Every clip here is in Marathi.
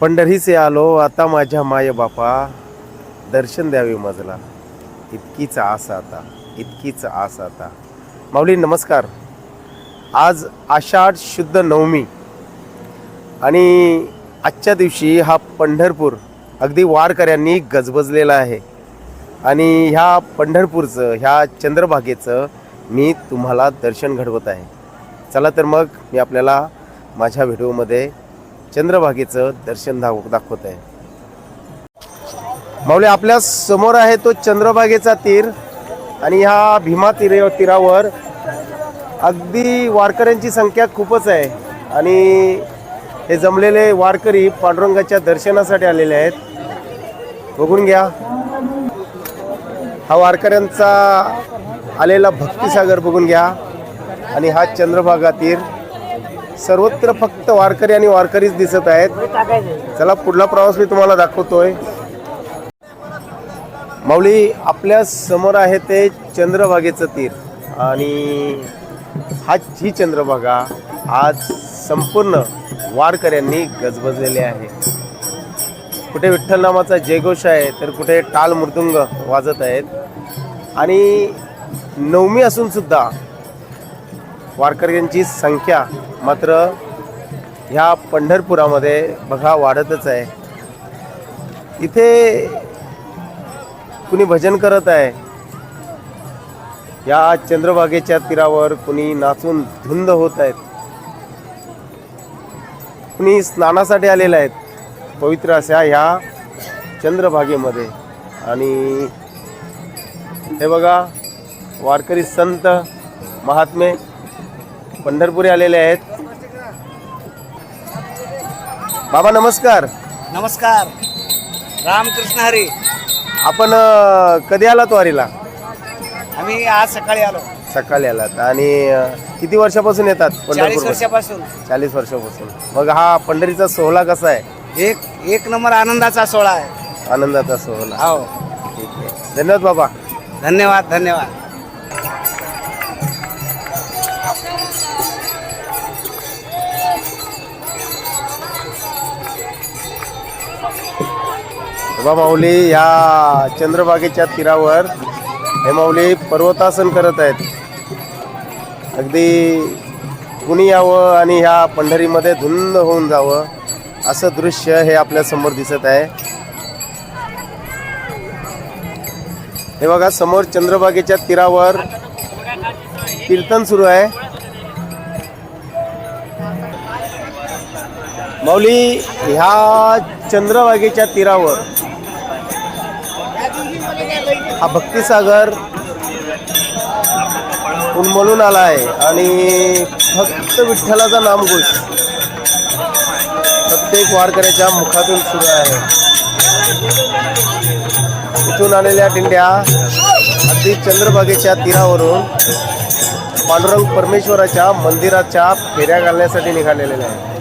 पंढरीचे आलो आता माझ्या माय बापा दर्शन द्यावे मजला. इतकीच आस आता इतकीच आस आता. माऊली नमस्कार. आज आषाढ शुद्ध नवमी. आणि आजच्या दिवशी हा पंढरपूर अगदी वारकऱ्यांनी गजबजलेला आहे. आणि ह्या पंढरपूरचं ह्या चंद्रभागेचं मी तुम्हाला दर्शन घडवत आहे. चला तर मग मी आपल्याला माझ्या व्हिडिओमध्ये चंद्रभागेचं दर्शन दाव दाखवत आहे. माऊली आपल्यासमोर आहे तो चंद्रभागेचा तीर आणि ह्या भीमा तीर तीरावर अगदी वारकऱ्यांची संख्या खूपच आहे. आणि हे जमलेले वारकरी पांडुरंगाच्या दर्शनासाठी आलेले आहेत. बघून घ्या. हा वारकऱ्यांचा आलेला भक्तिसागर बघून घ्या. आणि हा चंद्रभागा तीर सर्वत्र फक्त वारकरी आणि वारकरीच दिसत आहेत. चला पुढला प्रवास मी तुम्हाला दाखवतोय. माऊली आपल्यासमोर आहे ते चंद्रभागेचं तीर. आणि हा ही चंद्रभागा आज संपूर्ण वारकऱ्यांनी गजबजलेले आहे. कुठे विठ्ठल नामाचा जयघोष आहे तर कुठे टाल मृदुंग वाजत आहेत. आणि नवमी असून सुद्धा वारकऱ्यांची संख्या मात्र ह्या पंढरपुरामध्ये बघा वाढतच आहे. इथे कुणी भजन करत आहे? या चंद्रभागेच्या तीरावर कुणी नाचून धुंद होत आहेत. कुणी स्नानासाठी आलेले आहेत. पवित्र अशा ह्या चंद्रभागेमध्ये. आणि हे बघा वारकरी संत महात्मे पंढरपुरी आलेले आहेत. बाबा नमस्कार. नमस्कार. रामकृष्ण हरी. आपण अ, कधी आलात वारीला? आम्ही आज सकाळी आलो. सकाळी आलात. आणि अ, किती वर्षापासून येतात चाळीस पंढरपूर वर्षापासून. चाळीस वर्षापासून. मग हा पंढरीचा सोहळा कसा आहे? एक एक नंबर आनंदाचा सोहळा आहे. आनंदाचा सोहळा. हो. ठीक आहे. धन्यवाद बाबा. धन्यवाद धन्यवाद. बाबा माऊली या चंद्रभागेच्या तीरावर हे माऊली पर्वतासन करत आहेत. अगदी कुणी यावं आणि ह्या पंढरीमध्ये धुंद होऊन जावं असं दृश्य हे आपल्यासमोर दिसत आहे. हे बघा समोर चंद्रभागेच्या तीरावर कीर्तन सुरू आहे. माऊली ह्या चंद्रभागेच्या तीरावर हा भक्तिसागर उन्मळून आला आहे आणि फक्त विठ्ठलाचा नामघोष प्रत्येक वारकऱ्याच्या मुखातून सुरू आहे. इथून आलेल्या दिंड्या अगदी चंद्रभागेच्या तीरावरून पांडुरंग परमेश्वराच्या मंदिराच्या फेऱ्या घालण्यासाठी निघालेल्या आहेत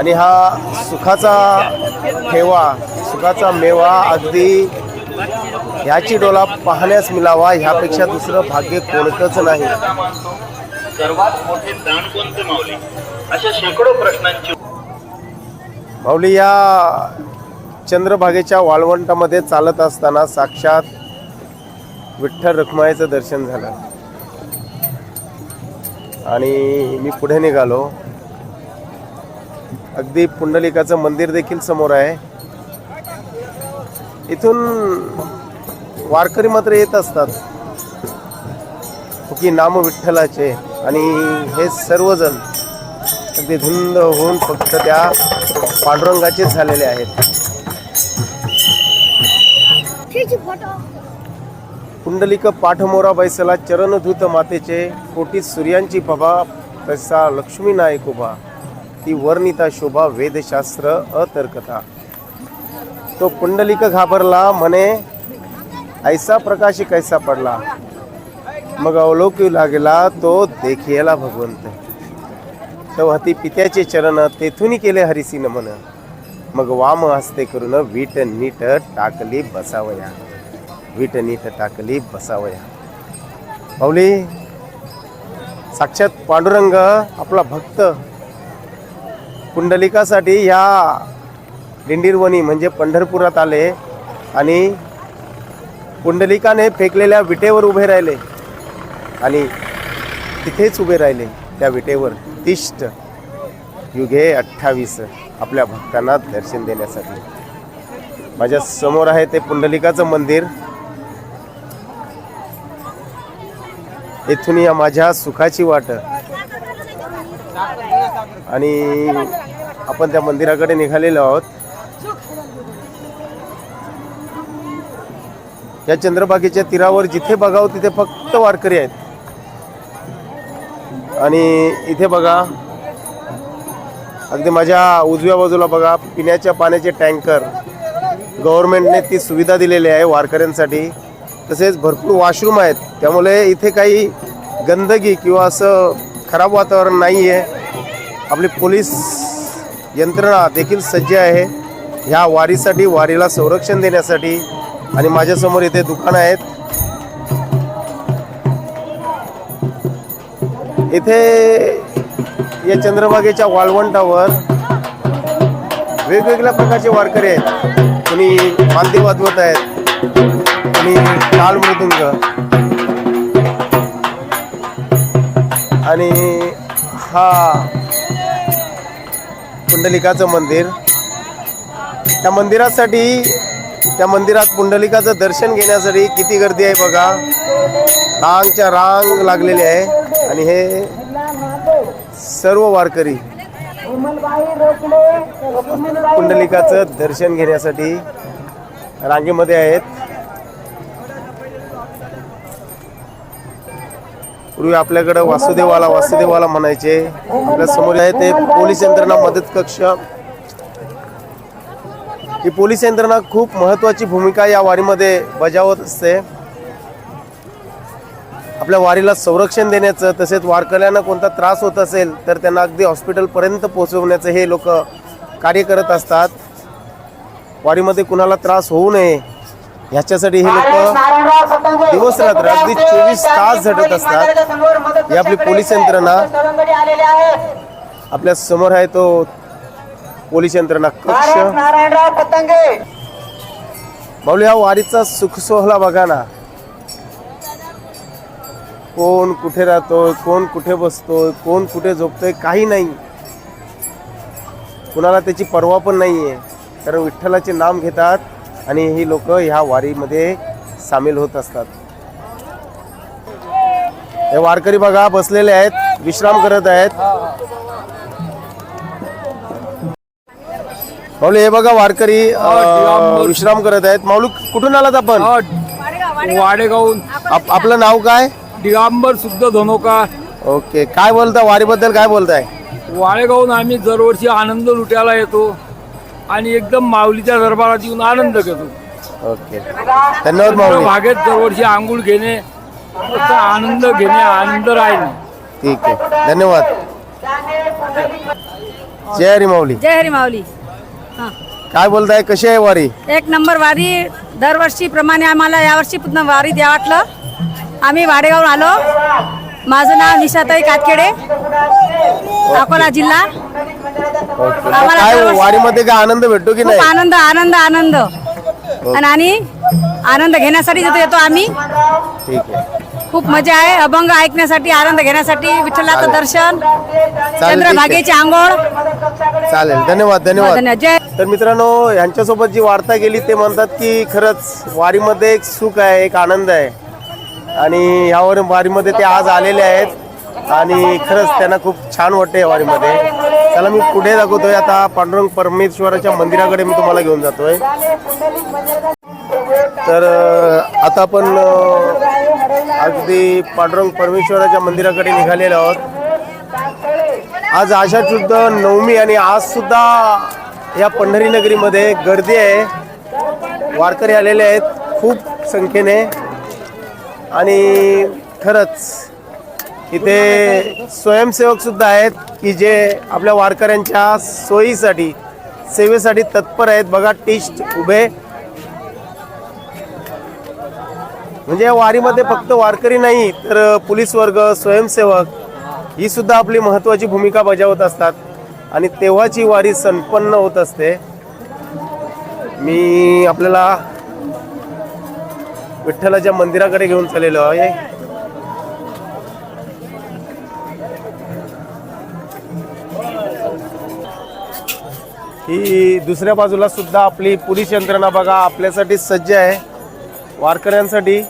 आणि हा सुखाचा ठेवा सुखाचा मेवा अगदी ह्याची डोला पाहण्यास मिळावा ह्यापेक्षा दुसरं भाग्य कोणतंच नाही. सर्वात मोठे दान कोणते माऊली? अशा शेकडो प्रश्नांची माऊली या चंद्रभागेच्या वाळवंटामध्ये चालत असताना साक्षात विठ्ठल रखमाईचं दर्शन झालं. आणि मी पुढे निघालो. अगदी पुंडलिकाचं मंदिर देखील समोर आहे. इथून वारकरी मात्र येत असतात. की नाम विठ्ठलाचे आणि हे सर्वजण अगदी धुंद होऊन फक्त त्या पांडुरंगाचेच झालेले आहेत. पुंडलिक पाठमोरा बैसला चरणधूत मातेचे कोटी सूर्यांची पभा तसा लक्ष्मी नायक उभा. ती वर्णिता शोभा वेदशास्त्र अतर्कता. तो पुंडलिक घाबरला म्हणे ऐसा प्रकाश कैसा पडला? मग अवलोकू लागला तो देखियला भगवंत. तो हती पित्याचे चरण तेथून केले हरिसी नमन. मग वाम हस्ते करून वीट नीट टाकली बसावया. वीट नीट टाकली बसावया. पाऊली साक्षात पांडुरंग आपला भक्त पुंडलिकासाठी ह्या दिंडीरवणी म्हणजे पंढरपुरात आले आणि पुंडलिकाने फेकलेल्या विटेवर उभे राहिले आणि तिथेच उभे राहिले त्या विटेवर तिष्ट युगे अठ्ठावीस आपल्या भक्तांना दर्शन देण्यासाठी. माझ्यासमोर आहे ते पुंडलिकाचं मंदिर. येथून या माझ्या सुखाची वाट आणि आपण त्या मंदिराकडे निघालेलो आहोत. या चंद्रबागेच्या तीरावर जिथे बघावं तिथे फक्त वारकरी आहेत. आणि इथे बघा अगदी माझ्या उजव्या बाजूला बघा पिण्याच्या पाण्याचे टँकर. गव्हर्नमेंटने ती सुविधा दिलेली आहे वारकऱ्यांसाठी. तसेच भरपूर वॉशरूम आहेत. त्यामुळे इथे काही गंदगी किंवा असं खराब वातावरण नाही आहे आपली पोलीस यंत्रणा देखील सज्ज आहे. ह्या वारीसाठी वारीला संरक्षण देण्यासाठी आणि माझ्यासमोर इथे दुकानं आहेत. इथे या चंद्रभागेच्या वाळवंटावर वेगवेगळ्या प्रकारचे वारकरी आहेत. कोणी मांदी वाजवत आहेत कोणी टाळ मृदुंग. आणि हा पुंडलिकाचं मंदिर. त्या मंदिरासाठी त्या मंदिरात पुंडलिकाचं दर्शन घेण्यासाठी किती गर्दी आहे बघा. रांगच्या रांग लागलेली आहे. आणि हे सर्व वारकरी पुंडलिकाचं दर्शन घेण्यासाठी रांगेमध्ये आहेत. पूर्वी आपल्याकडं वासुदेवाला वासुदेवाला म्हणायचे. आपल्यासमोर आहे ते पोलीस यंत्रणा मदत कक्ष. ही पोलीस यंत्रणा खूप महत्वाची भूमिका या वारीमध्ये बजावत असते. आपल्या वारीला संरक्षण देण्याचं तसेच वारकऱ्यांना कोणता त्रास होत असेल तर त्यांना अगदी हॉस्पिटलपर्यंत पोहोचवण्याचं हे लोक कार्य करत असतात. वारीमध्ये कुणाला त्रास होऊ नये ह्याच्यासाठी हे लोक दिवस रात्र अगदी चोवीस तास झटत असतात. ही आपली पोलीस यंत्रणा आपल्यासमोर आहे तो पोलीस यंत्रणा कक्ष. नारायणराव पतंगे माऊली हा वारीचा सुख सोहळा बघा ना. कोण कुठे राहतोय कोण कुठे बसतोय कोण कुठे झोपतोय काही नाही. कुणाला त्याची पर्वा पण नाही आहे कारण विठ्ठलाचे नाम घेतात आणि ही लोक ह्या वारीमध्ये सामील होत असतात. हे वारकरी बघा बसलेले आहेत विश्राम करत आहेत. माऊली हे बघा वारकरी विश्राम करत आहेत. माऊली कुठून आलात आपण? वाडेगावून आप- आपलं नाव काय? दिगांबर शुद्ध धनोका ओके काय बोलता वारीबद्दल काय बोलताय? वाडेगावून आम्ही दरवर्षी आनंद लुटायला येतो. आणि एकदम माऊलीच्या दरबारात येऊन आनंद घेतो. ओके. धन्यवाद माऊली. भागेत दरवर्षी आंघोळ घेणे फक्त आनंद घेणे आनंद राहणे. ठीक आहे. धन्यवाद. जय हरी माऊली. जय हरी माऊली. हां. काय बोलताय? कशी आहे वारी? एक नंबर वारी. दरवर्षीप्रमाणे आम्हाला यावर्षी पुन्हा वारी द्या वाटलं. आम्ही वाडेगावून आलो. माझं नाव निशाताई कातखेडे अकोला जिल्हा. आम्हाला काय दरवर्षी- वारीमध्ये काय आनंद भेटतो की खूप नाही? आनंद आनंद आनंद. आणि आणि आनंद घेण्यासाठी तिथे येतो आम्ही. ठीक आहे. खूप मजा आहे अभंग ऐकण्यासाठी आनंद घेण्यासाठी विठ्ठलाचं दर्शन चंद्रभागेची आंघोळ. चालेल धन्यवाद धन्यवाद. धन्यवाद जय तर मित्रांनो यांच्यासोबत जी वार्ता गेली ते म्हणतात की खरंच वारीमध्ये एक सुख आहे एक आनंद आहे. आणि ह्यावर वारीमध्ये ते आज आलेले आहेत. आणि खरंच त्यांना खूप छान वाटते वारीमध्ये. त्याला मी पुढे दाखवतोय? आता पांडुरंग परमेश्वराच्या मंदिराकडे मी तुम्हाला घेऊन जातोय. तर आता आपण अगदी पांडुरंग परमेश्वराच्या मंदिराकडे निघालेलो आहोत. आज आषाढ शुद्ध नवमी आणि आज सुद्धा या पंढरी नगरीमध्ये गर्दी आहे. वारकरी आलेले आहेत खूप संख्येने. आणि खरंच इथे स्वयंसेवक सुद्धा आहेत की जे आपल्या वारकऱ्यांच्या सोयीसाठी सेवेसाठी तत्पर आहेत. बघा टिस्ट उभे. म्हणजे या वारीमध्ये फक्त वारकरी नाही तर पोलीस वर्ग स्वयंसेवक ही सुद्धा आपली महत्त्वाची भूमिका बजावत असतात. आणि तेव्हाची वारी संपन्न होत असते. मी आपल्याला विठ्ठलाच्या मंदिराकडे घेऊन चाललेलो आहे. ही दुसऱ्या बाजूला सुद्धा आपली पोलीस यंत्रणा बघा आपल्यासाठी सज्ज आहे. वारकऱ्यांसाठी.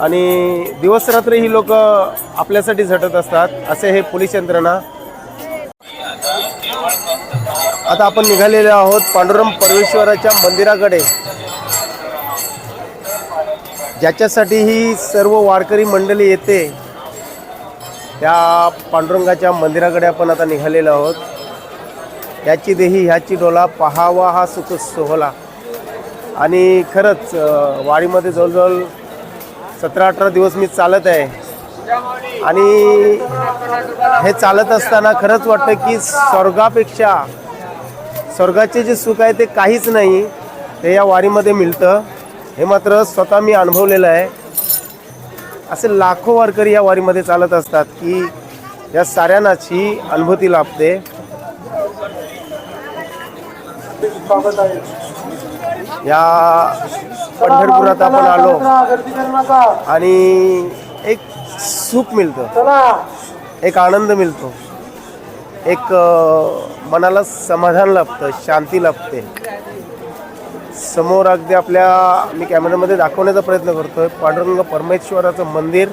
आणि दिवसरात्र ही लोक आपल्यासाठी झटत असतात. असे हे पोलीस यंत्रणा. आता आपण निघालेले आहोत पांडुरंग परमेश्वराच्या मंदिराकडे. ज्याच्यासाठी ही सर्व वारकरी मंडळी येते त्या पांडुरंगाच्या मंदिराकडे आपण आता निघालेलो आहोत. याची देही ह्याची डोला पहावा हा सुख सोहला आणि खरंच वाडीमध्ये वारीमध्ये जवळजवळ सतरा अठरा दिवस मी चालत आहे. आणि हे चालत असताना खरंच वाटतं की स्वर्गापेक्षा स्वर्गाचे जे सुख आहे ते काहीच नाही ते या वारीमध्ये मिळतं. हे मात्र स्वतः मी अनुभवलेलं आहे. असे लाखो वारकरी या वारीमध्ये चालत असतात की या साऱ्यांनाच ही अनुभूती लाभते. या पंढरपुरात आपण आलो. आणि एक सुख मिळतं. एक आनंद मिळतो. एक मनाला समाधान लाभतं शांती लाभते. समोर अगदी आपल्या मी कॅमेऱ्यामध्ये दाखवण्याचा प्रयत्न करतोय. पांडुरंग परमेश्वराचं मंदिर.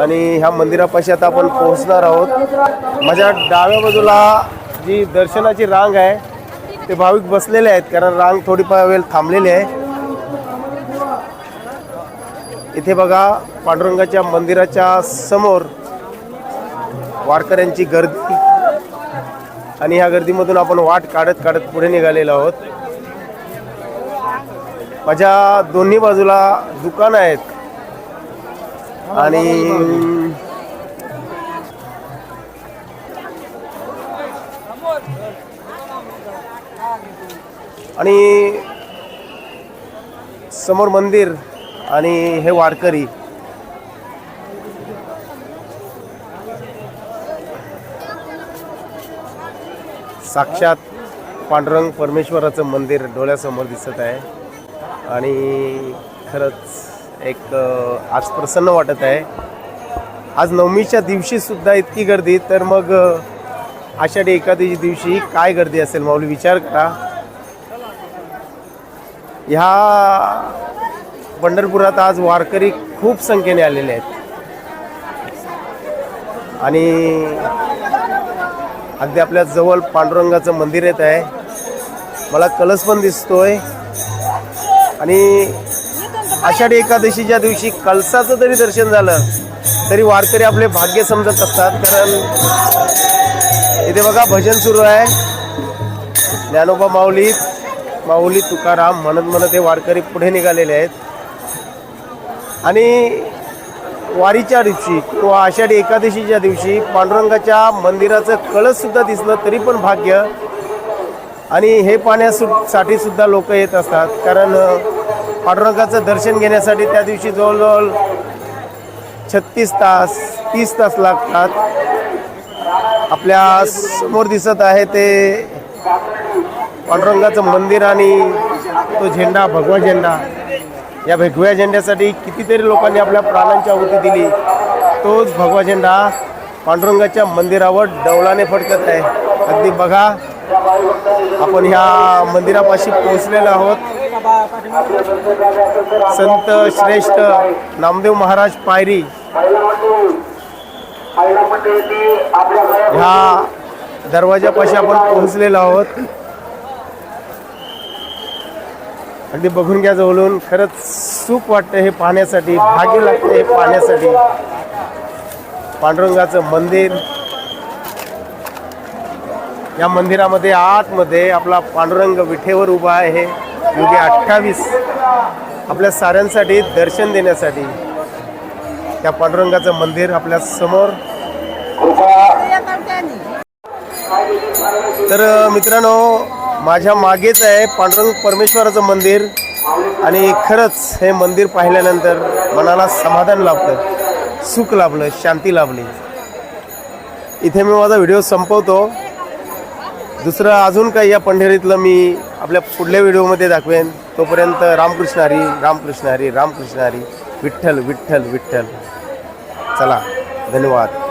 आणि ह्या मंदिरापाशी आता आपण पोहोचणार आहोत. माझ्या डाव्या बाजूला जी दर्शनाची रांग आहे ते भाविक बसलेले आहेत कारण रांग थोडीफार वेळ थांबलेली आहे. इथे बघा पांडुरंगाच्या मंदिराच्या समोर वारकऱ्यांची गर्दी. आणि ह्या गर्दीमधून आपण वाट काढत काढत पुढे निघालेलो आहोत. माझ्या दोन्ही बाजूला दुकान आहेत. आणि आणि समोर मंदिर आणि हे वारकरी. साक्षात पांडुरंग परमेश्वराचं मंदिर डोळ्यासमोर दिसत आहे. आणि खरंच एक आज प्रसन्न वाटत आहे. आज नवमीच्या दिवशीसुद्धा इतकी गर्दी तर मग आषाढी एकादशी दिवशी काय गर्दी असेल माऊली? विचार करा. ह्या पंढरपुरात आज वारकरी खूप संख्येने आलेले आहेत. आणि अगदी आपल्या जवळ पांडुरंगाचं मंदिर येत आहे. मला कलश पण दिसतोय. आणि आषाढी एकादशीच्या दिवशी कलसाचं जरी दर्शन झालं तरी वारकरी आपले भाग्य समजत असतात. कारण इथे बघा भजन सुरू आहे. ज्ञानोबा माऊलीत माऊली तुकाराम म्हणत म्हणत हे वारकरी पुढे निघालेले आहेत. आणि वारीच्या दिवशी किंवा आषाढी एकादशीच्या दिवशी पांडुरंगाच्या मंदिराचं कळस सुद्धा दिसलं तरी पण भाग्य. आणि हे पाहण्यासाठी सुद्धा लोक येत असतात. कारण पांडुरंगाचं दर्शन घेण्यासाठी त्या दिवशी जवळजवळ छत्तीस तास तीस तास लागतात. आपल्यासमोर दिसत आहे ते पांडुरंगाचं मंदिर आणि तो झेंडा भगवा झेंडा या भगव्या झेंड्यासाठी कितीतरी लोकांनी आपल्या प्राणांची आहुती दिली. तोच भगवा झेंडा पांडुरंगाच्या मंदिरावर डवलाने फडकत आहे. अगदी बघा आपण ह्या मंदिरापाशी पोहोचलेलो आहोत. संत श्रेष्ठ नामदेव महाराज पायरी. ह्या दरवाजापाशी आपण पोहोचलेलो आहोत. अगदी बघून घ्या जवळून. खरंच सुख वाटतं हे पाहण्यासाठी भाग्य लागतं हे पाहण्यासाठी. पांडुरंगाचं मंदिर. या मंदिरामध्ये आतमध्ये आपला पांडुरंग विठेवर उभा आहे हे योगी अठ्ठावीस. आपल्या साऱ्यांसाठी दर्शन देण्यासाठी त्या पांडुरंगाचं मंदिर आपल्यासमोर. तर मित्रांनो माझ्या मागेच आहे पांडुरंग परमेश्वराचं मंदिर. आणि खरंच हे मंदिर पाहिल्यानंतर मनाला समाधान लाभलं सुख लाभलं शांती लाभली. इथे मी माझा व्हिडिओ संपवतो. दुसरं अजून काही या पंढरीतलं मी आपल्या पुढल्या व्हिडिओमध्ये दाखवेन. तोपर्यंत रामकृष्ण हरी रामकृष्ण हरी रामकृष्ण हरी. विठ्ठल विठ्ठल विठ्ठल. चला धन्यवाद.